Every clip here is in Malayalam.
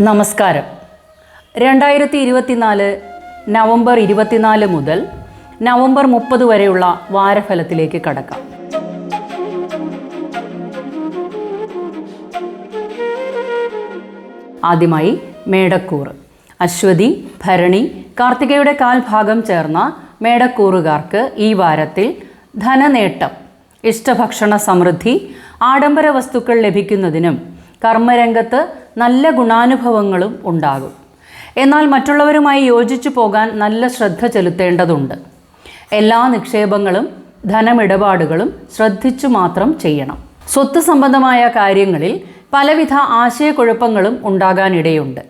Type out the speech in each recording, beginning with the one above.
നമസ്കാരം. രണ്ടായിരത്തി ഇരുപത്തിനാല് നവംബർ ഇരുപത്തിനാല് മുതൽ നവംബർ മുപ്പത് വരെയുള്ള വാരഫലത്തിലേക്ക് കടക്കാം. ആദ്യമായി മേടക്കൂർ. അശ്വതി ഭരണി കാർത്തികയുടെ കാൽഭാഗം ചേർന്ന മേടക്കൂറുകാർക്ക് ഈ വാരത്തിൽ ധനനേട്ടം ഇഷ്ടഭക്ഷണ സമൃദ്ധി ആഡംബര വസ്തുക്കൾ ലഭിക്കുന്നതിനും കർമ്മരംഗത്ത് നല്ല ഗുണാനുഭവങ്ങളും ഉണ്ടാകും. എന്നാൽ മറ്റുള്ളവരുമായി യോജിച്ചു പോകാൻ നല്ല ശ്രദ്ധ ചെലുത്തേണ്ടതുണ്ട്. എല്ലാ നിക്ഷേപങ്ങളും ധനമിടപാടുകളും ശ്രദ്ധിച്ചു മാത്രം ചെയ്യണം. സ്വത്ത് സംബന്ധമായ കാര്യങ്ങളിൽ പലവിധ ആശയക്കുഴപ്പങ്ങളും ഉണ്ടാകാനിടയുണ്ട്.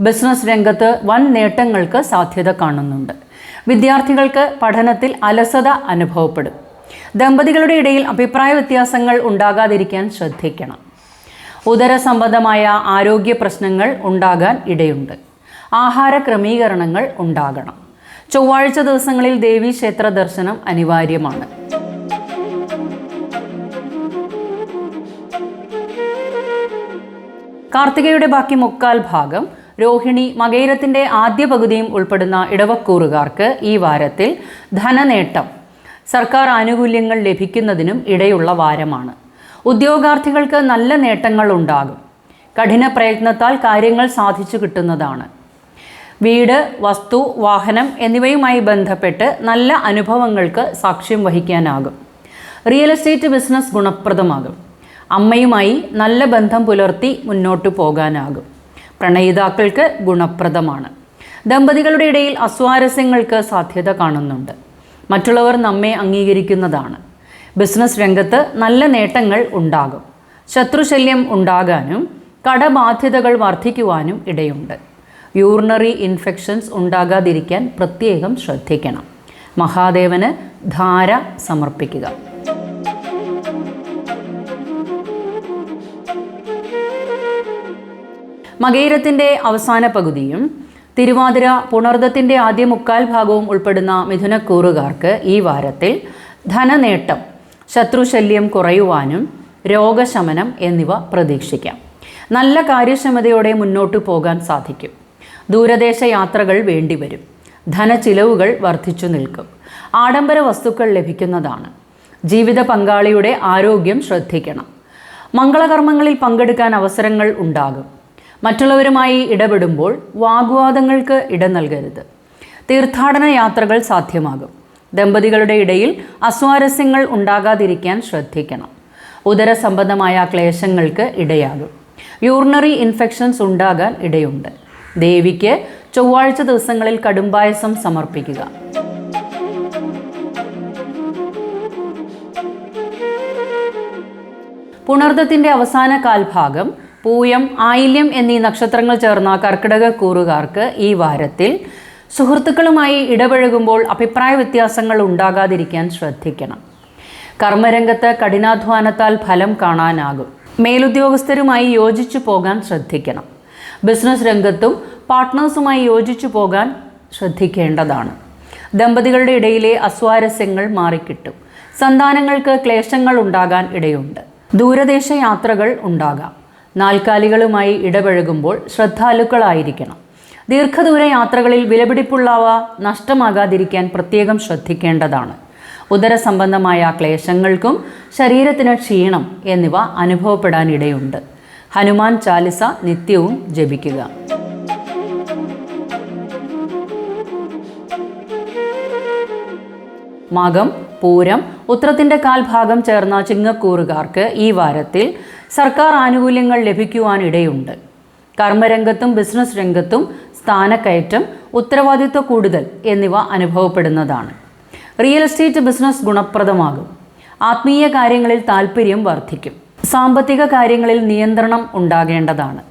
ബിസിനസ് രംഗത്ത് വൻ നേട്ടങ്ങൾക്ക് സാധ്യത കാണുന്നുണ്ട്. വിദ്യാർത്ഥികൾക്ക് പഠനത്തിൽ അലസത അനുഭവപ്പെടും. ദമ്പതികളുടെ ഇടയിൽ അഭിപ്രായ വ്യത്യാസങ്ങൾ ഉണ്ടാകാതിരിക്കാൻ ശ്രദ്ധിക്കണം. ഉദര സംബന്ധമായ ആരോഗ്യ പ്രശ്നങ്ങൾ ഉണ്ടാകാൻ ഇടയുണ്ട്. ആഹാര ക്രമീകരണങ്ങൾ ഉണ്ടാകണം. ചൊവ്വാഴ്ച ദിവസങ്ങളിൽ ദേവി ക്ഷേത്ര ദർശനം അനിവാര്യമാണ്. കാർത്തികയുടെ ബാക്കി മുക്കാൽ ഭാഗം രോഹിണി മകയിരത്തിന്റെ ആദ്യ പകുതിയും ഉൾപ്പെടുന്ന ഇടവക്കൂറുകാർക്ക് ഈ വാരത്തിൽ ധനനേട്ടം. സർക്കാർ ആനുകൂല്യങ്ങൾ ലഭിക്കുന്നതിനും ഇടയുള്ള വാരമാണ്. ഉദ്യോഗാർത്ഥികൾക്ക് നല്ല നേട്ടങ്ങൾ ഉണ്ടാകും. കഠിന പ്രയത്നത്താൽ കാര്യങ്ങൾ സാധിച്ചു കിട്ടുന്നതാണ്. വീട് വസ്തു വാഹനം എന്നിവയുമായി ബന്ധപ്പെട്ട് നല്ല അനുഭവങ്ങൾക്ക് സാക്ഷ്യം വഹിക്കാനാകും. റിയൽ എസ്റ്റേറ്റ് ബിസിനസ് ഗുണപ്രദമാകും. അമ്മയുമായി നല്ല ബന്ധം പുലർത്തി മുന്നോട്ടു പോകാനാകും. പ്രണയിതാക്കൾക്ക് ഗുണപ്രദമാണ്. ദമ്പതികളുടെ ഇടയിൽ അസ്വാരസ്യങ്ങൾക്ക് സാധ്യത കാണുന്നുണ്ട്. മറ്റുള്ളവർ നമ്മെ അംഗീകരിക്കുന്നതാണ്. ബിസിനസ് രംഗത്ത് നല്ല നേട്ടങ്ങൾ ഉണ്ടാകും. ശത്രുശല്യം ഉണ്ടാകാനും കടബാധ്യതകൾ വർദ്ധിക്കുവാനും ഇടയുണ്ട്. യൂറിനറി ഇൻഫെക്ഷൻസ് ഉണ്ടാകാതിരിക്കാൻ പ്രത്യേകം ശ്രദ്ധിക്കണം. മഹാദേവന് ധാര സമർപ്പിക്കുക. മകയിരത്തിന്റെ അവസാന പകുതിയും തിരുവാതിര പുണർദത്തിന്റെ ആദ്യ മുക്കാൽ ഭാഗവും ഉൾപ്പെടുന്ന മിഥുനക്കൂറുകാർക്ക് ഈ വാരത്തിൽ ധനനേട്ടം ശത്രുശല്യം കുറയുവാനും രോഗശമനം എന്നിവ പ്രതീക്ഷിക്കാം. നല്ല കാര്യക്ഷമതയോടെ മുന്നോട്ടു പോകാൻ സാധിക്കും. ദൂരദേശ യാത്രകൾ വേണ്ടിവരും. ധനച്ചിലവുകൾ വർദ്ധിച്ചു നിൽക്കും. ആഡംബര വസ്തുക്കൾ ലഭിക്കുന്നതാണ്. ജീവിത പങ്കാളിയുടെ ആരോഗ്യം ശ്രദ്ധിക്കണം. മംഗളകർമ്മങ്ങളിൽ പങ്കെടുക്കാൻ അവസരങ്ങൾ ഉണ്ടാകും. മറ്റുള്ളവരുമായി ഇടപെടുമ്പോൾ വാഗ്വാദങ്ങൾക്ക് ഇടം നൽകരുത്. തീർത്ഥാടന യാത്രകൾ സാധ്യമാകും. ദമ്പതികളുടെ ഇടയിൽ അസ്വാരസ്യങ്ങൾ ഉണ്ടാകാതിരിക്കാൻ ശ്രദ്ധിക്കണം. ഉദര സംബന്ധമായ ക്ലേശങ്ങൾക്ക് ഇടയാകും. യൂറിനറി ഇൻഫെക്ഷൻസ് ഉണ്ടാകാൻ ഇടയുണ്ട്. ദേവിക്ക് ചൊവ്വാഴ്ച ദിവസങ്ങളിൽ കടുംപായസം സമർപ്പിക്കുക. പുണർദത്തിന്റെ അവസാന കാൽഭാഗം പൂയം ആയില്യം എന്നീ നക്ഷത്രങ്ങൾ ചേർന്ന കർക്കിടക കൂറുകാർക്ക് ഈ വാരത്തിൽ സുഹൃത്തുക്കളുമായി ഇടപഴകുമ്പോൾ അഭിപ്രായ വ്യത്യാസങ്ങൾ ഉണ്ടാകാതിരിക്കാൻ ശ്രദ്ധിക്കണം. കർമ്മരംഗത്ത് കഠിനാധ്വാനത്താൽ ഫലം കാണാനാകും. മേലുദ്യോഗസ്ഥരുമായി യോജിച്ചു പോകാൻ ശ്രദ്ധിക്കണം. ബിസിനസ് രംഗത്തും പാർട്ട്നേഴ്സുമായി യോജിച്ചു പോകാൻ ശ്രദ്ധിക്കേണ്ടതാണ്. ദമ്പതികളുടെ ഇടയിലെ അസ്വാരസ്യങ്ങൾ മാറിക്കിട്ടും. സന്താനങ്ങൾക്ക് ക്ലേശങ്ങൾ ഉണ്ടാകാൻ ഇടയുണ്ട്. ദൂരദേശ യാത്രകൾ ഉണ്ടാകാം. നാൽക്കാലികളുമായി ഇടപഴകുമ്പോൾ ശ്രദ്ധാലുക്കളായിരിക്കണം. ദീർഘദൂര യാത്രകളിൽ വിലപിടിപ്പുള്ളവ നഷ്ടമാകാതിരിക്കാൻ പ്രത്യേകം ശ്രദ്ധിക്കേണ്ടതാണ്. ഉദരസംബന്ധമായ ക്ലേശങ്ങൾക്കും ശരീരത്തിന് ക്ഷീണം എന്നിവ അനുഭവപ്പെടാനിടയുണ്ട്. ഹനുമാൻ ചാലിസ നിത്യവും ജപിക്കുക. മകം പൂരം ഉത്രത്തിന്റെ കാൽഭാഗം ചേർന്ന ചിങ്ങക്കൂറുകാർക്ക് ഈ വാരത്തിൽ സർക്കാർ ആനുകൂല്യങ്ങൾ ലഭിക്കുവാനിടയുണ്ട്. കർമ്മരംഗത്തും ബിസിനസ് രംഗത്തും സ്ഥാനക്കയറ്റം ഉത്തരവാദിത്വ കൂടുതൽ എന്നിവ അനുഭവപ്പെടുന്നതാണ്. റിയൽ എസ്റ്റേറ്റ് ബിസിനസ് ഗുണപ്രദമാകും. ആത്മീയ കാര്യങ്ങളിൽ താല്പര്യം വർദ്ധിക്കും. സാമ്പത്തിക കാര്യങ്ങളിൽ നിയന്ത്രണം ഉണ്ടാകേണ്ടതാണ്.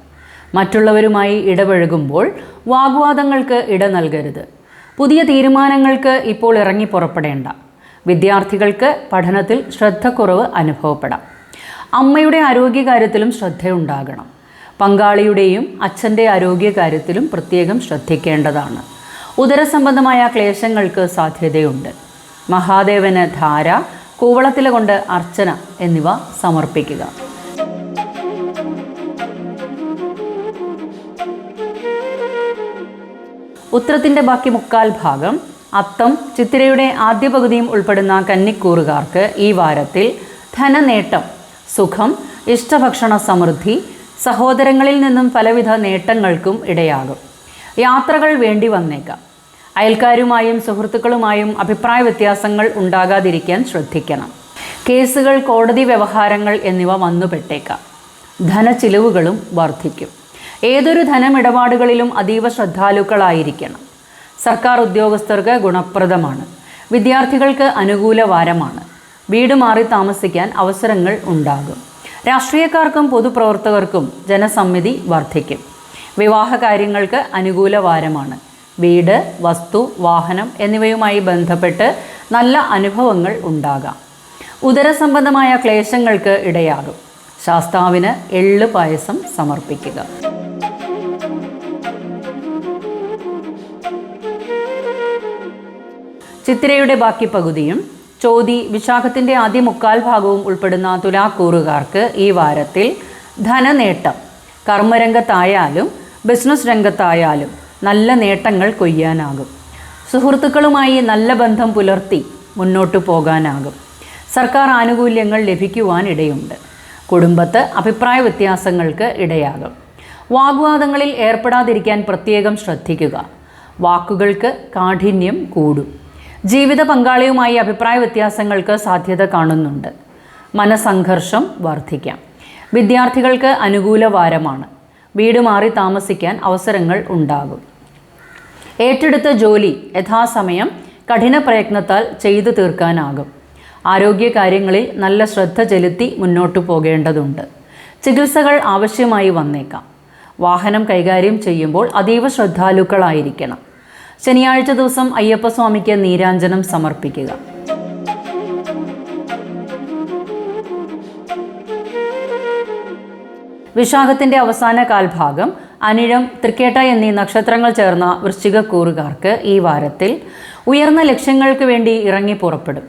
മറ്റുള്ളവരുമായി ഇടപഴകുമ്പോൾ വാഗ്വാദങ്ങൾക്ക് ഇട നൽകരുത്. പുതിയ തീരുമാനങ്ങൾക്ക് ഇപ്പോൾ ഇറങ്ങി പുറപ്പെടേണ്ട. വിദ്യാർത്ഥികൾക്ക് പഠനത്തിൽ ശ്രദ്ധക്കുറവ് അനുഭവപ്പെടാം. അമ്മയുടെ ആരോഗ്യകാര്യത്തിലും ശ്രദ്ധയുണ്ടാകണം. പങ്കാളിയുടെയും അച്ഛന്റെ ആരോഗ്യകാര്യത്തിലും പ്രത്യേകം ശ്രദ്ധിക്കേണ്ടതാണ്. ഉദരസംബന്ധമായ ക്ലേശങ്ങൾക്ക് സാധ്യതയുണ്ട്. മഹാദേവന് ധാര കൂവളത്തില കൊണ്ട് അർച്ചന എന്നിവ സമർപ്പിക്കുക. ഉത്തരത്തിന്റെ ബാക്കി മുക്കാൽ ഭാഗം അത്തം ചിത്തിരയുടെ ആദ്യ പകുതിയും ഉൾപ്പെടുന്ന കന്നിക്കൂറുകാർക്ക് ഈ വാരത്തിൽ ധനനേട്ടം സുഖം ഇഷ്ടഭക്ഷണ സമൃദ്ധി സഹോദരങ്ങളിൽ നിന്നും പലവിധ നേട്ടങ്ങൾക്കും ഇടയാകും. യാത്രകൾ വേണ്ടി വന്നേക്കാം. അയൽക്കാരുമായും സുഹൃത്തുക്കളുമായും അഭിപ്രായ വ്യത്യാസങ്ങൾ ഉണ്ടാകാതിരിക്കാൻ ശ്രദ്ധിക്കണം. കേസുകൾ കോടതി വ്യവഹാരങ്ങൾ എന്നിവ വന്നുപെട്ടേക്കാം. ധനച്ചിലവുകളും വർദ്ധിക്കും. ഏതൊരു ധനമിടപാടുകളിലും അതീവ ശ്രദ്ധാലുക്കളായിരിക്കണം. സർക്കാർ ഉദ്യോഗസ്ഥർക്ക് ഗുണപ്രദമാണ്. വിദ്യാർത്ഥികൾക്ക് അനുകൂല വാരമാണ് വീട് മാറി താമസിക്കാൻ അവസരങ്ങൾ ഉണ്ടാകും. രാഷ്ട്രീയക്കാർക്കും പൊതുപ്രവർത്തകർക്കും ജനസമ്മിതി വർദ്ധിക്കും. വിവാഹ കാര്യങ്ങൾക്ക് അനുകൂല വാരമാണ് വീട് വസ്തു വാഹനം എന്നിവയുമായി ബന്ധപ്പെട്ട് നല്ല അനുഭവങ്ങൾ ഉണ്ടാകാം. ഉദരസംബന്ധമായ ക്ലേശങ്ങൾക്ക് ഇടയാകും. ശാസ്താവിന് എള്ള് പായസം സമർപ്പിക്കുക. ചിത്രയുടെ ബാക്കി പകുതിയും ചോതി വിശാഖത്തിന്റെ ആദ്യ മുക്കാൽ ഭാഗവും ഉൾപ്പെടുന്ന തുലാക്കൂറുകാർക്ക് ഈ വാരത്തിൽ ധനനേട്ടം. കർമ്മരംഗത്തായാലും ബിസിനസ് രംഗത്തായാലും നല്ല നേട്ടങ്ങൾ കൊയ്യാനാകും. സുഹൃത്തുക്കളുമായി നല്ല ബന്ധം പുലർത്തി മുന്നോട്ടു പോകാനാകും. സർക്കാർ ആനുകൂല്യങ്ങൾ ലഭിക്കുവാൻ ഇടയുണ്ട്. കുടുംബത്ത് അഭിപ്രായ വ്യത്യാസങ്ങൾക്ക് ഇടയാകും. വാഗ്വാദങ്ങളിൽ ഏർപ്പെടാതിരിക്കാൻ പ്രത്യേകം ശ്രദ്ധിക്കുക. വാക്കുകൾക്ക് കാഠിന്യം കൂടും. ജീവിത പങ്കാളിയുമായി അഭിപ്രായ വ്യത്യാസങ്ങൾക്ക് സാധ്യത കാണുന്നുണ്ട്. മനസംഘർഷം വർദ്ധിക്കാം. വിദ്യാർത്ഥികൾക്ക് അനുകൂല വാരമാണ്. വീട് മാറി താമസിക്കാൻ അവസരങ്ങൾ ഉണ്ടാകും. ഏറ്റെടുത്ത ജോലി യഥാസമയം കഠിന പ്രയത്നത്താൽ ചെയ്തു തീർക്കാനാകും. ആരോഗ്യകാര്യങ്ങളിൽ നല്ല ശ്രദ്ധ ചെലുത്തി മുന്നോട്ടു പോകേണ്ടതുണ്ട്. ചികിത്സകൾ ആവശ്യമായി വന്നേക്കാം. വാഹനം കൈകാര്യം ചെയ്യുമ്പോൾ അതീവ ശ്രദ്ധാലുക്കളായിരിക്കണം. ശനിയാഴ്ച ദിവസം അയ്യപ്പസ്വാമിക്ക് നീരാഞ്ജനം സമർപ്പിക്കുക. വിശാഖത്തിന്റെ അവസാന കാൽഭാഗം അനിഴം തൃക്കേട്ട എന്നീ നക്ഷത്രങ്ങൾ ചേർന്ന വൃശ്ചികക്കൂറുകാർക്ക് ഈ വാരത്തിൽ ഉയർന്ന ലക്ഷ്യങ്ങൾക്ക് വേണ്ടി ഇറങ്ങി പുറപ്പെടും.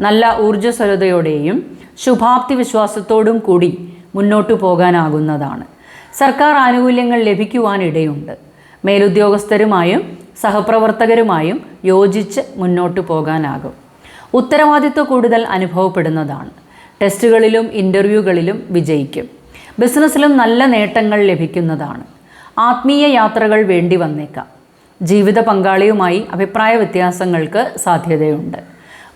നല്ല ഊർജസ്വലതയോടെയും ശുഭാപ്തി വിശ്വാസത്തോടും കൂടി മുന്നോട്ടു പോകാനാകുന്നതാണ്. സർക്കാർ ആനുകൂല്യങ്ങൾ ലഭിക്കുവാനിടയുണ്ട്. മേലുദ്യോഗസ്ഥരുമായും സഹപ്രവർത്തകരുമായും യോജിച്ച് മുന്നോട്ടു പോകാനാകും. ഉത്തരവാദിത്വം കൂടുതൽ അനുഭവപ്പെടുന്നതാണ്. ടെസ്റ്റുകളിലും ഇന്റർവ്യൂകളിലും വിജയിക്കും. ബിസിനസ്സിലും നല്ല നേട്ടങ്ങൾ ലഭിക്കുന്നതാണ്. ആത്മീയ യാത്രകൾ വേണ്ടി വന്നേക്കാം. ജീവിത പങ്കാളിയുമായി അഭിപ്രായ വ്യത്യാസങ്ങൾക്ക് സാധ്യതയുണ്ട്.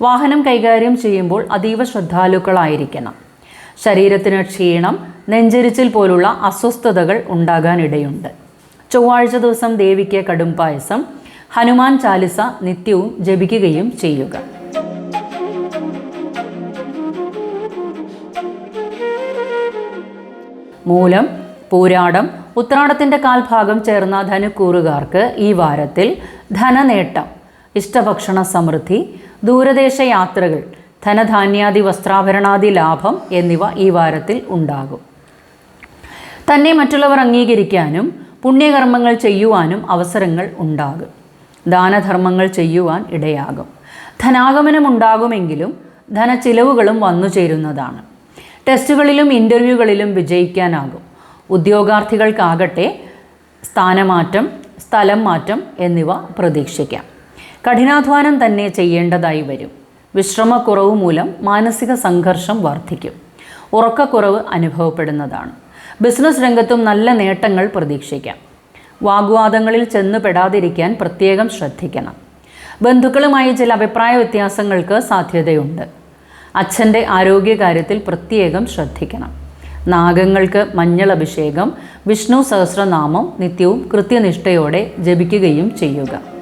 വാഹനം കൈകാര്യം ചെയ്യുമ്പോൾ അതീവ ശ്രദ്ധാലുക്കളായിരിക്കണം. ശരീരത്തിന് ക്ഷീണം നെഞ്ചരിച്ചിൽ പോലുള്ള അസ്വസ്ഥതകൾ ഉണ്ടാകാനിടയുണ്ട്. ചൊവ്വാഴ്ച ദിവസം ദേവിക്ക് കടും പായസം ഹനുമാൻ ചാലിസ നിത്യവും ജപിക്കുകയും ചെയ്യുക. മൂലം പൂരാടം ഉത്രാടത്തിന്റെ കാൽഭാഗം ചേർന്ന ധനുക്കൂറുകാർക്ക് ഈ വാരത്തിൽ ധനനേട്ടം ഇഷ്ടഭക്ഷണ സമൃദ്ധി ദൂരദേശ യാത്രകൾ ധനധാന്യാദി വസ്ത്രാഭരണാദി ലാഭം എന്നിവ ഈ വാരത്തിൽ ഉണ്ടാകും. തന്നെ മറ്റുള്ളവർ അംഗീകരിക്കാനും പുണ്യകർമ്മങ്ങൾ ചെയ്യുവാനും അവസരങ്ങൾ ഉണ്ടാകും. ദാനധർമ്മങ്ങൾ ചെയ്യുവാൻ ഇടയാകും. ധനാഗമനം ഉണ്ടാകുമെങ്കിലും ധനച്ചിലവുകളും വന്നു ചേരുന്നതാണ്. ടെസ്റ്റുകളിലും ഇന്റർവ്യൂകളിലും വിജയിക്കാനാകും. ഉദ്യോഗാർത്ഥികൾക്കാകട്ടെ സ്ഥാനമാറ്റം സ്ഥലം മാറ്റം എന്നിവ പ്രതീക്ഷിക്കാം. കഠിനാധ്വാനം തന്നെ ചെയ്യേണ്ടതായി വരും. വിശ്രമക്കുറവ് മൂലം മാനസിക സംഘർഷം വർദ്ധിക്കും. ഉറക്കക്കുറവ് അനുഭവപ്പെടുന്നതാണ്. ബിസിനസ് രംഗത്തും നല്ല നേട്ടങ്ങൾ പ്രതീക്ഷിക്കാം. വാഗ്വാദങ്ങളിൽ ചെന്നുപെടാതിരിക്കാൻ പ്രത്യേകം ശ്രദ്ധിക്കണം. ബന്ധുക്കളുമായി ചില അഭിപ്രായ വ്യത്യാസങ്ങൾക്ക് സാധ്യതയുണ്ട്. അച്ഛന്റെ ആരോഗ്യകാര്യത്തിൽ പ്രത്യേകം ശ്രദ്ധിക്കണം. നാഗങ്ങൾക്ക് മഞ്ഞൾ അഭിഷേകം വിഷ്ണു സഹസ്രനാമം നിത്യവും കൃത്യനിഷ്ഠയോടെ ജപിക്കുകയും ചെയ്യുക.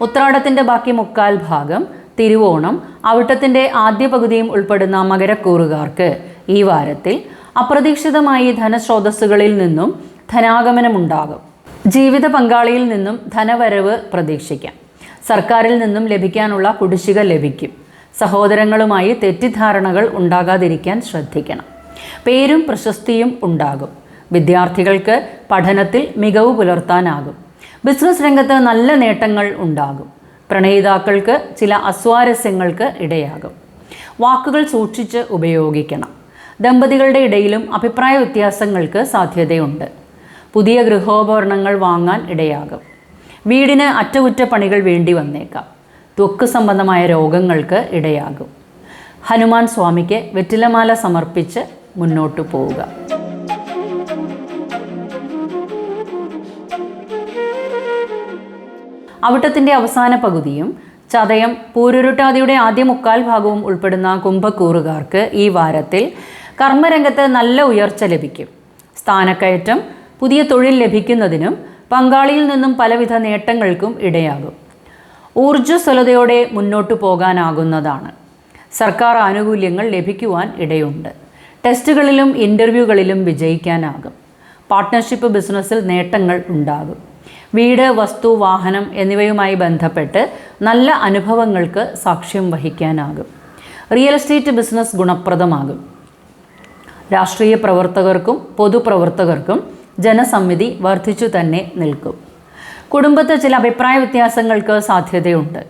ഉത്രാടത്തിന്റെ ബാക്കി മുക്കാൽ ഭാഗം തിരുവോണം അവിട്ടത്തിന്റെ ആദ്യ പകുതിയും ഉൾപ്പെടുന്ന മകരക്കൂറുകാർക്ക്. ഈ വാരത്തിൽ അപ്രതീക്ഷിതമായി ധനസ്രോതസ്സുകളിൽ നിന്നും ധനാഗമനമുണ്ടാകും. ജീവിത പങ്കാളിയിൽ നിന്നും ധനവരവ് പ്രതീക്ഷിക്കാം. സർക്കാരിൽ നിന്നും ലഭിക്കാനുള്ള കുടിശ്ശിക ലഭിക്കും. സഹോദരങ്ങളുമായി തെറ്റിദ്ധാരണകൾ ഉണ്ടാകാതിരിക്കാൻ ശ്രദ്ധിക്കണം. പേരും പ്രശസ്തിയും ഉണ്ടാകും. വിദ്യാർത്ഥികൾക്ക് പഠനത്തിൽ മികവ് പുലർത്താനാകും. ബിസിനസ് രംഗത്ത് നല്ല നേട്ടങ്ങൾ ഉണ്ടാകും. പ്രണയിതാക്കൾക്ക് ചില അസ്വാരസ്യങ്ങൾക്ക് ഇടയാകും. വാക്കുകൾ സൂക്ഷിച്ച് ഉപയോഗിക്കണം. ദമ്പതികളുടെ ഇടയിലും അഭിപ്രായ വ്യത്യാസങ്ങൾക്ക് സാധ്യതയുണ്ട്. പുതിയ ഗൃഹോപകരണങ്ങൾ വാങ്ങാൻ ഇടയാകും. വീടിന് അറ്റകുറ്റപ്പണികൾ വേണ്ടി വന്നേക്കാം. ത്വക്ക് സംബന്ധമായ രോഗങ്ങൾക്ക് ഇടയാകും. ഹനുമാൻ സ്വാമിക്ക് വെറ്റിലമാല സമർപ്പിച്ച് മുന്നോട്ടു പോവുക. അവിട്ടത്തിന്റെ അവസാന പകുതിയും ചതയം പൂരുരുട്ടാതിയുടെ ആദ്യ മുക്കാൽ ഭാഗവും ഉൾപ്പെടുന്ന കുംഭക്കൂറുകാർക്ക് ഈ വാരത്തിൽ കർമ്മരംഗത്ത് നല്ല ഉയർച്ച ലഭിക്കും. സ്ഥാനക്കയറ്റം പുതിയ തൊഴിൽ ലഭിക്കുന്നതിനും പങ്കാളിയിൽ നിന്നും പലവിധ നേട്ടങ്ങൾക്കും ഇടയാകും. ഊർജസ്വലതയോടെ മുന്നോട്ടു പോകാനാകുന്നതാണ്. സർക്കാർ ആനുകൂല്യങ്ങൾ ലഭിക്കുവാൻ ഇടയുണ്ട്. ടെസ്റ്റുകളിലും ഇന്റർവ്യൂകളിലും വിജയിക്കാനാകും. പാർട്ട്ണർഷിപ്പ് ബിസിനസ്സിൽ നേട്ടങ്ങൾ ഉണ്ടാകും. വീട് വസ്തു വാഹനം എന്നിവയുമായി ബന്ധപ്പെട്ട് നല്ല അനുഭവങ്ങൾക്ക് സാക്ഷ്യം വഹിക്കാനാകും. റിയൽ എസ്റ്റേറ്റ് ബിസിനസ് ഗുണപ്രദമാകും. രാഷ്ട്രീയ പ്രവർത്തകർക്കും പൊതുപ്രവർത്തകർക്കും ജനസമ്മിതി വർദ്ധിച്ചു തന്നെ നിൽക്കും. കുടുംബത്തെ ചില അഭിപ്രായ വ്യത്യാസങ്ങൾക്ക് സാധ്യതയുണ്ട്.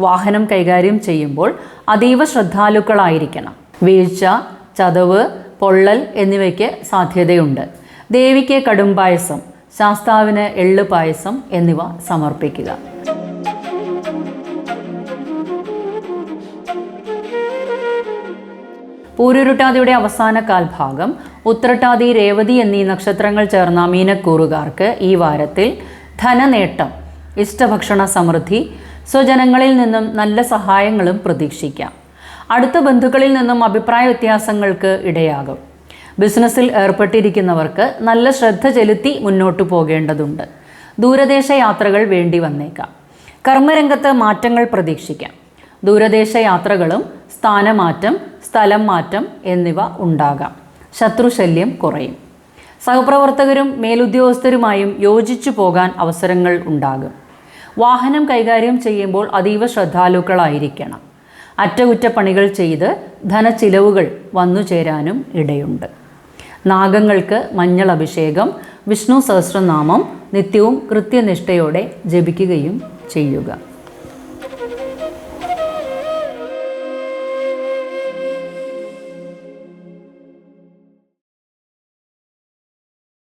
വാഹനം കൈകാര്യം ചെയ്യുമ്പോൾ അതീവ ശ്രദ്ധാലുക്കളായിരിക്കണം. വീഴ്ച ചതവ് പൊള്ളൽ എന്നിവയ്ക്ക് സാധ്യതയുണ്ട്. ദേവിക്ക് കടുംപായസം ശാസ്താവിന് എള്ള് പായസം എന്നിവ സമർപ്പിക്കുക. പൂരുരുട്ടാതിയുടെ അവസാന കാൽഭാഗം ഉത്രട്ടാതി രേവതി എന്നീ നക്ഷത്രങ്ങൾ ചേർന്ന മീനക്കൂറുകാർക്ക് ഈ വാരത്തിൽ ധനനേട്ടം ഇഷ്ടഭക്ഷണ സമൃദ്ധി സ്വജനങ്ങളിൽ നിന്നും നല്ല സഹായങ്ങളും പ്രതീക്ഷിക്കാം. അടുത്ത ബന്ധുക്കളിൽ നിന്നും അഭിപ്രായ വ്യത്യാസങ്ങൾക്ക് ഇടയാകും. ബിസിനസ്സിൽ ഏർപ്പെട്ടിരിക്കുന്നവർക്ക് നല്ല ശ്രദ്ധ ചെലുത്തി മുന്നോട്ടു പോകേണ്ടതുണ്ട്. ദൂരദേശ യാത്രകൾ വേണ്ടി വന്നേക്കാം. കർമ്മരംഗത്ത് മാറ്റങ്ങൾ പ്രതീക്ഷിക്കാം. ദൂരദേശ യാത്രകളും സ്ഥാനമാറ്റം സ്ഥലം മാറ്റം എന്നിവ ഉണ്ടാകാം. ശത്രുശല്യം കുറയും. സഹപ്രവർത്തകരും മേലുദ്യോഗസ്ഥരുമായും യോജിച്ചു പോകാൻ അവസരങ്ങൾ ഉണ്ടാകും. വാഹനം കൈകാര്യം ചെയ്യുമ്പോൾ അതീവ ശ്രദ്ധാലുക്കളായിരിക്കണം. അറ്റകുറ്റപ്പണികൾ ചെയ്ത് ധനച്ചിലവുകൾ വന്നു ചേരാനും ഇടയുണ്ട്. നാഗങ്ങൾക്ക് മഞ്ഞൾ അഭിഷേകം വിഷ്ണു സഹസ്രനാമം നിത്യവും കൃത്യനിഷ്ഠയോടെ ജപിക്കുകയും ചെയ്യുക.